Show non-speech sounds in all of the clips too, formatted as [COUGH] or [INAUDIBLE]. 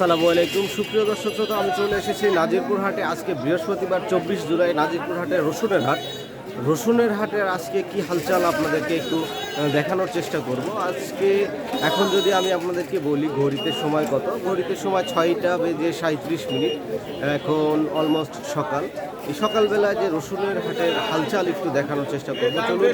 আসসালামু আলাইকুম। সুপ্রিয় দর্শক শ্রোতা, আমি চলে এসেছি নাজিরপুর হাটে আজকে বৃহস্পতিবার, চব্বিশ জুলাই নাজিরপুর হাটে রসুনের হাট। রসুনের হাটের আজকে কি হালচাল আপনাদেরকে একটু দেখানোর চেষ্টা করব। আজকে এখন যদি আমি আপনাদেরকে বলি ঘড়িতে সময় কত? ঘড়িতে সময় ছয়টা বেজে সাঁত্রিশ মিনিট। এখন অলমোস্ট সকাল। এই সকালবেলা যে রসুনের হাটের হালচাল একটু দেখানোর চেষ্টা করব। চলুন,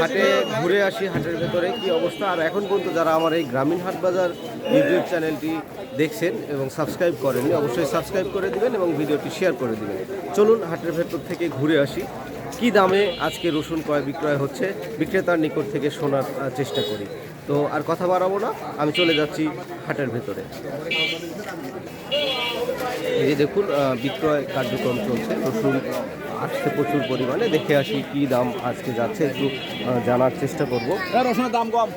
হাটে ঘুরে আসি, হাটের ভেতরে কি অবস্থা। আর এখন পর্যন্ত যারা আমার এই গ্রামীণ হাট বাজার ইউটিউব চ্যানেলটি দেখছেন এবং সাবস্ক্রাইব করেননি, অবশ্যই সাবস্ক্রাইব করে দিবেন এবং ভিডিওটি শেয়ার করে দিবেন। চলুন, হাটের ভেতর থেকে ঘুরে আসি। কি দামে আজকে রসুন ক্রয় বিক্রয় হচ্ছে? বিক্রেতার নিকট থেকে শোনার চেষ্টা করি। তো আর কথা বাড়াবো না, আমি চলে যাচ্ছি হাটের ভেতরে। এই যে দেখুন বিক্রয় কার্যক্রম চলছে, রসুন আসছে প্রচুর পরিমাণে। দেখে আসি কি দাম আজকে যাচ্ছে, একটু জানার চেষ্টা করব। রসুনের দাম কম।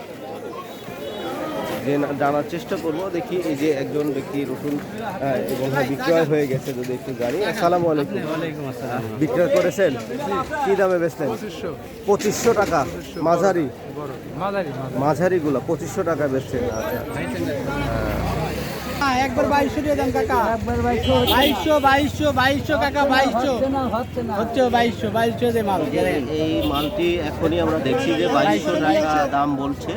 জানার চেষ্টা করব। দেখি এই যে একজন ব্যক্তি রসুন এবং বিক্রয় হয়ে গেছে যদি একটু জানি। আসসালামু আলাইকুম। বিক্রয় করেছেন? কি দামে বেচলেন? পঁচিশশো। টাকা। মাঝারি? মাঝারিগুলো পঁচিশশো টাকা বেচছেন। আচ্ছা। হ্যাঁ, একবার বাইশশো দিয়ে দেন কাকা। বাইশশো বাইশশো বাইশশো বাইশশো কাকা বাইশশো। হচ্ছে বাইশশো বাইশশো দিয়ে মাল। এই- এই মালটি এখনই আমরা দেখছি যে বাইশশো টাকা দাম বলছে।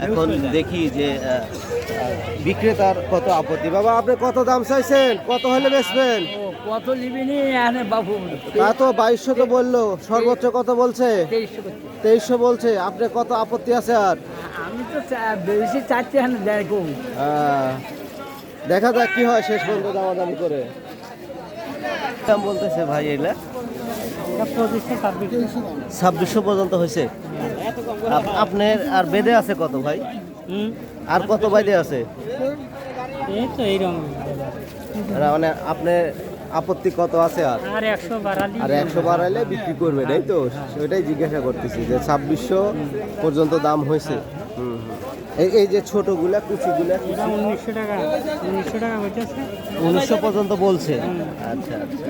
এখন দেখি যে বিক্রেতার কত আপত্তি। বাবা আপনি কত দাম চাইছেন? কত হলে বেচবেন? কত নিবিনি এখানে বাবু। তা তো বাইশশো তো বলল। সর্বোচ্চ কত বলছে? তেইশশো বলছে। আপনি কত আপত্তি আছে আর? আমি তো বেশি চাচ্ছি এখানে দেখা যাক কি হয় শেষ পর্যন্ত দামাদামি করে। দাম বলতেছে ভাই এগুলা? ছাব্বিশশো পর্যন্ত হয়েছে। আপনার আর বেদে আছে কত ভাই? হুম? আর কত বাইদে আছে? মানে আপনার আপত্তি কত আছে আর? আর একশো বাড়ালি। বাড়াইলে বিক্রি করবে তাই তো? ওইটাই জিজ্ঞাসা করতেছি যে ছাব্বিশশো পর্যন্ত দাম হয়েছে। এই এই যে ছোটগুলা কুচিগুলা উনিশশো টাকা উনিশশো টাকা উনিশশো পর্যন্ত বলছে? আচ্ছা আচ্ছা।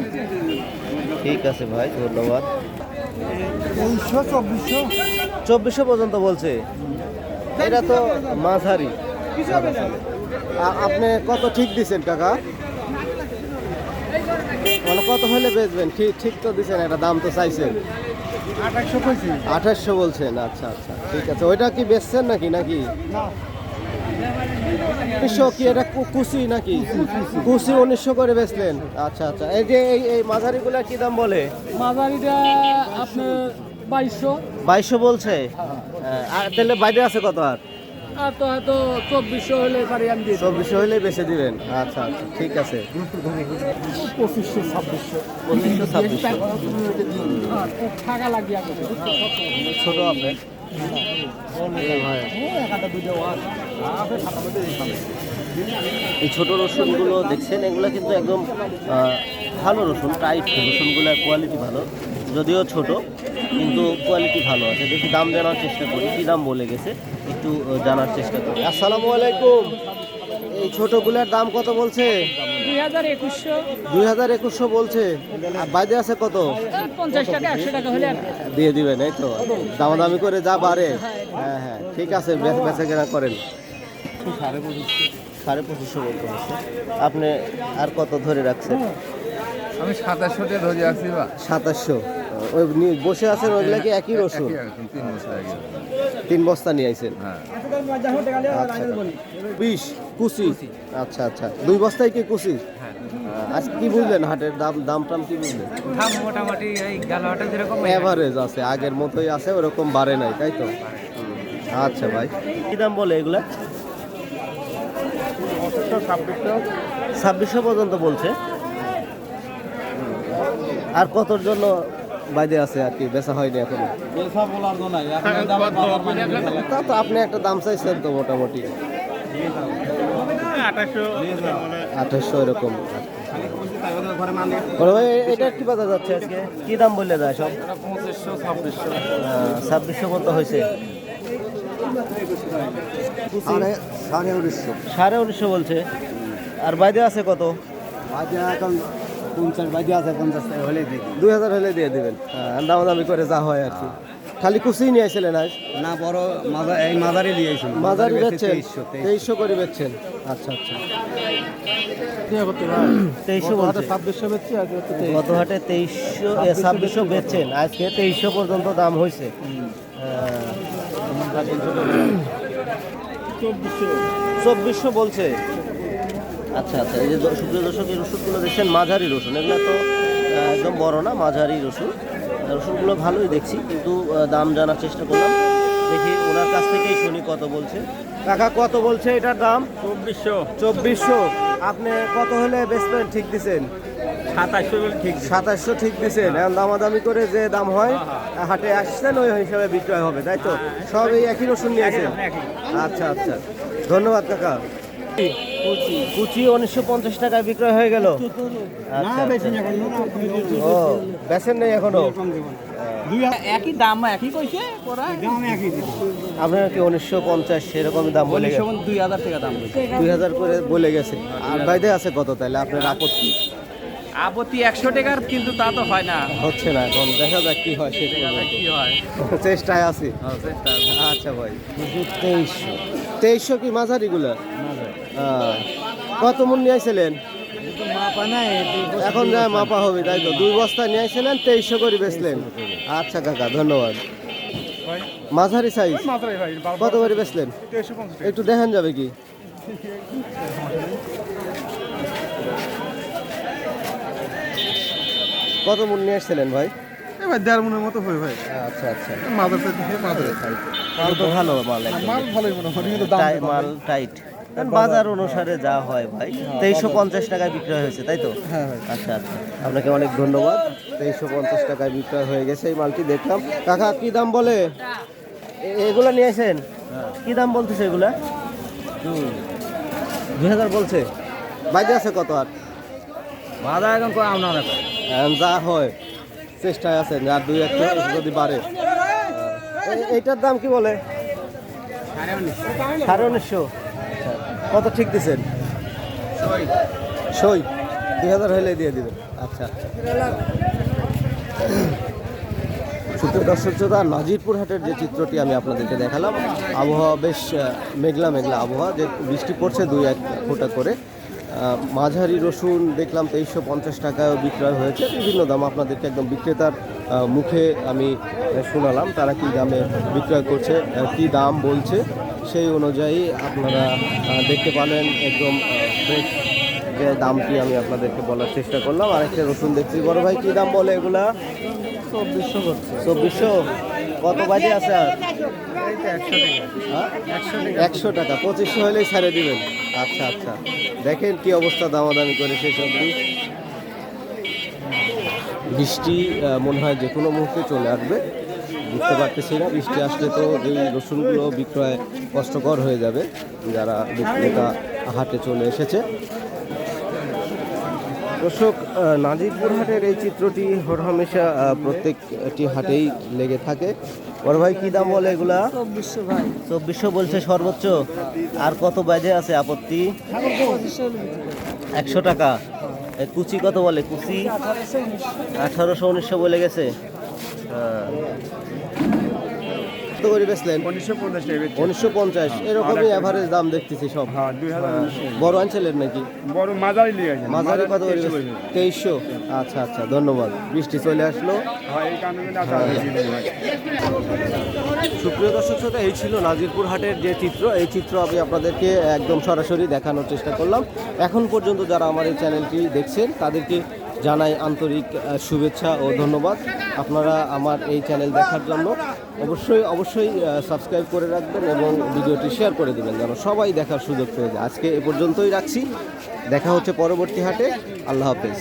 ঠিক আছে ভাই ধন্যবাদ। তেইশশো চব্বিশশো। চব্বিশশো পর্যন্ত বলছে? এটা তো মাঝারি। আপনি কত ঠিক দিছেন কাকা? মানে কত হলে বেচবেন? ঠিক ঠিক তো দিছেন একটা দাম তো চাইছেন। আঠাশশো বলছেন আচ্ছা আচ্ছা ঠিক আছে। ওইটা কি বেচছেন নাকি নাকি? উনিশশো কি এটা কুচি নাকি? কুচি উনিশশো করে বেচলেন। আচ্ছা আচ্ছা এই যে এই এই মাঝারিগুলা কি দাম বলে? মাঝারিটা আপনার বাইশশো। বাইশশো বলছে? হ্যাঁ, আর তাহলে বাইরে আছে কত আর? আর তো হয়তো চব্বিশশো হলে পারি আমি দিয়ে চব্বিশশো হইলে বেছে দিবেন? আচ্ছা আচ্ছা ঠিক আছে। পঁচিশশো ছাব্বিশশো। পঁচিশশো ছাব্বিশশো। টাকা লাগিয়ে ছোট আপনার এই ছোট রসুনগুলো দেখছেন এগুলো কিন্তু একদম ভালো রসুন টাইট রসুনগুলোর কোয়ালিটি ভালো। যদিও ছোট কিন্তু কোয়ালিটি ভালো আছে। দেখি দাম জানার চেষ্টা করি কী দাম বলে গেছে? একটু জানার চেষ্টা করি আসসালামু আলাইকুম। এই ছোটগুলোর দাম কত বলছে? দুই হাজার একুশশো। বলছে। আর বাইরে আছে কত? পঞ্চাশ টাকা একশো টাকা হলে দিয়ে দিবেন এই তো। দামাদামি করে যা বাড়ে। হ্যাঁ হ্যাঁ ঠিক আছে বেচা কেনা করেন। সাড়ে পঁচিশশো বলতে হচ্ছে। আপনি আর কত ধরে রাখছেন? আমি সাতাশশো টাকা ধরে আছি বা। সাতাশশো। ওই বসে আছেন ওইগুলা কি একই রসুন। তিন বস্তা নিয়ে আইছেন? হ্যাঁ। আচ্ছা বিশ কুচি। আচ্ছা আচ্ছা। দুই বস্তায় কি কুচি? আজ কি বুঝলেন হাটের দাম দাম টাম কি বুঝলেন? দাম মোটামুটি এই গালাটা যেরকম এভারেজ আছে আগের মতোই আছে ওরকম বাড়ে নাই তাই তো? আচ্ছা ভাই। কি দাম বলে এগুলা? ছাব্বিশশো পর্যন্ত বলছে। আর কতর জন্য বাইরে আছে আর কি বেচা হয়নি এখনও। তা তো আপনি একটা দাম চাইছেন তো মোটামুটি। আঠাশশো এরকম। ভাই এটা কি বাজার যাচ্ছে আজকে? কি দাম বললে যায় সব? পঁচিশশো ছাব্বিশশো। হয়েছে। সাড়ে উনিশশো। সাড়ে উনিশশো বলছে। আর বাইরে আছে কত? বাজে এখন পঞ্চাশ বাজে আছে পঞ্চাশ টাকা হলে দেখি দুই হাজার হলে দিয়ে দেবেন। হ্যাঁ। দামাদামি করে যা হয় আর কি। খালি কুচিই নিয়ে আসছিলেন আজ? না বড় মাদার এই মাদারি দিয়েছি মাঝারি বেচছেন? তেইশশো করে বেচছেন? আচ্ছা আচ্ছা। তেইশশো ছাব্বিশশো বেচছি আজকে গত হাটে তেইশশো ছাব্বিশশো বেচছেন। আজকে তেইশশো পর্যন্ত দাম হয়েছে। চব্বিশশো বলছে। আচ্ছা আচ্ছা এই যে সুপ্রিয় দর্শক এই রসুনগুলো দেখছেন মাঝারি রসুন এগুলো তো একদম বড় না মাঝারি রসুন। রসুনগুলো ভালোই দেখছি কিন্তু দাম জানার চেষ্টা করলাম। দেখি ওনার কাছ থেকেই শুনি কত বলছে। কাকা কত বলছে এটার দাম? চব্বিশশো। চব্বিশশো। আপনি কত হলে বেচবেন? ঠিক দিছেন? সাতাশশো ঠিক সাতাশশো ঠিক দিছেন। এখন দামাদামি করে যে দাম হয় হাটে আসছেন ওই হিসাবে বিক্রয় হবে তাই তো? সব এই একই রসুন নিয়েছেন? আচ্ছা আচ্ছা। ধন্যবাদ কাকা। কুচি। উনিশশো পঞ্চাশ টাকায় বিক্রয় হয়ে গেল। আচ্ছা, আচ্ছা। ও বেচেন নেই এখনও? একই দাম একই কইছে পরা দাম একই আপনার কি উনিশশো পঞ্চাশ সেরকম দাম বলে দুই হাজার টাকা দাম দুই হাজার করে বলে গেছে। আর বাইরে আছে কত তাহলে? আপনার আপত্তি? আপত্তি একশো টাকার কিন্তু তা তো হয় না। হচ্ছে না এখন। দেখা যাক কি হয় কি হয় [LAUGHS] চেষ্টায় আছি। আচ্ছা ভাই। তেইশশো। তেইশশো কি মাঝারিগুলো? কত মন নিয়ে আইছিলেন? এখন যা মাপা হবে তাই তো। দুই বস্তা নিয়ে আইছিলেন তেইশশো করে বেচলেন। আচ্ছা কাকা ধন্যবাদ। মাঝারি সাইজ কত করে বেচলেন? একটু দেখান যাবে কি? কত মন নিয়ে আসছিলেন ভাই? দেড় মনের মতো হয় ভাই। আচ্ছা আচ্ছা। মাদারে মাল তো ভালো মাল মাল ভালোই মনে হয় মাল টাইট। বাজার অনুসারে যা হয় ভাই তেইশশো পঞ্চাশ টাকায় বিক্রয় হয়েছে তাই তো? হ্যাঁ আচ্ছা আচ্ছা। আপনাকে অনেক ধন্যবাদ। তেইশশো পঞ্চাশ টাকায় বিক্রয় হয়ে গেছে এই মালটি দেখলাম। কাকা কি দাম বলে? এগুলা নিয়ে আসেন। কি দাম বলতেছে এগুলা? দুই হাজার বলছে। বাইরে আছে কত আর? বাজার এখন না এখন যা হয় চেষ্টায় আছেন আর দুই একটা যদি বাড়ে। এইটার দাম কি বলে? সাড়ে উনিশশো। কত ঠিক দিছেন? সই। দুই হাজার হলে দিয়ে দিবেন। আচ্ছা। সুপ্রিয় দর্শক শ্রোতা, নাজিরপুর হাটের যে চিত্রটি আমি আপনাদেরকে দেখালাম, আবহাওয়া বেশ মেঘলা মেঘলা আবহাওয়া। যে বৃষ্টি পড়ছে দুই এক ফোঁটা করে। মাঝারি রসুন দেখলাম তেইশশো পঞ্চাশ টাকায় বিক্রয় হয়েছে। বিভিন্ন দাম আপনাদেরকে একদম বিক্রেতার মুখে আমি শোনালাম তারা কি দামে বিক্রয় করছে কি দাম বলছে সেই অনুযায়ী আপনারা দেখতে পারেন একদম ফ্রেশ যে দামটি আমি আপনাদেরকে বলার চেষ্টা করলাম। আরেকটা রসুন দেখছি বড় ভাই কি দাম বলে এগুলা? চব্বিশশো চব্বিশশো? কত বাজে আছে? আর হ্যাঁ? একশো টাকা। পঁচিশশো হলেই ছাড়ে দিবেন। আচ্ছা আচ্ছা। দেখেন কি অবস্থা দামাদামি করে সেই সবজি বৃষ্টি মনে হয় যে কোনো মুহূর্তে চলে আসবে। বুঝতে পারতেছি না বৃষ্টি আসলে তো এই রসুনগুলো বিক্রয় কষ্টকর হয়ে যাবে যারা বিক্রেতা হাটে চলে এসেছে। দর্শক নাজিরপুর হাটের এই চিত্রটি হরহামেশা প্রত্যেকটি হাটেই লেগে থাকে। বড় ভাই কি দাম বলে এগুলা? চব্বিশশো বলছে সর্বোচ্চ। আর কত বাজে আছে আপত্তি? একশো টাকা। কুচি কত বলে? কুচি? আঠারোশো উনিশশো বলে গেছে। হ্যাঁ। কত করে বেচলেন। উনিশশো পঞ্চাশ পঞ্চাশ এরকমই অ্যাভারেজ দাম দেখতেছি সব। হ্যাঁ বড় আনছিলেন নাকি? বড় মাঝারি কত করে তেইশশো আচ্ছা আচ্ছা ধন্যবাদ। বৃষ্টি চলে আসলো। হ্যাঁ এই সুপ্রিয় দর্শক শ্রোতা এই ছিল নাজিরপুর হাটের যে চিত্র। এই চিত্র আমি আপনাদেরকে একদম সরাসরি দেখানোর চেষ্টা করলাম। এখন পর্যন্ত যারা আমার এই চ্যানেলটি দেখছেন তাদেরকে জানাই আন্তরিক শুভেচ্ছা ও ধন্যবাদ। আপনারা আমার এই চ্যানেল দেখার জন্য অবশ্যই অবশ্যই সাবস্ক্রাইব করে রাখবেন এবং ভিডিওটি শেয়ার করে দেবেন যেন সবাই দেখার সুযোগ পেয়ে আজকে এ পর্যন্তই রাখছি। দেখা হচ্ছে পরবর্তী হাটে। আল্লাহ হাফেজ।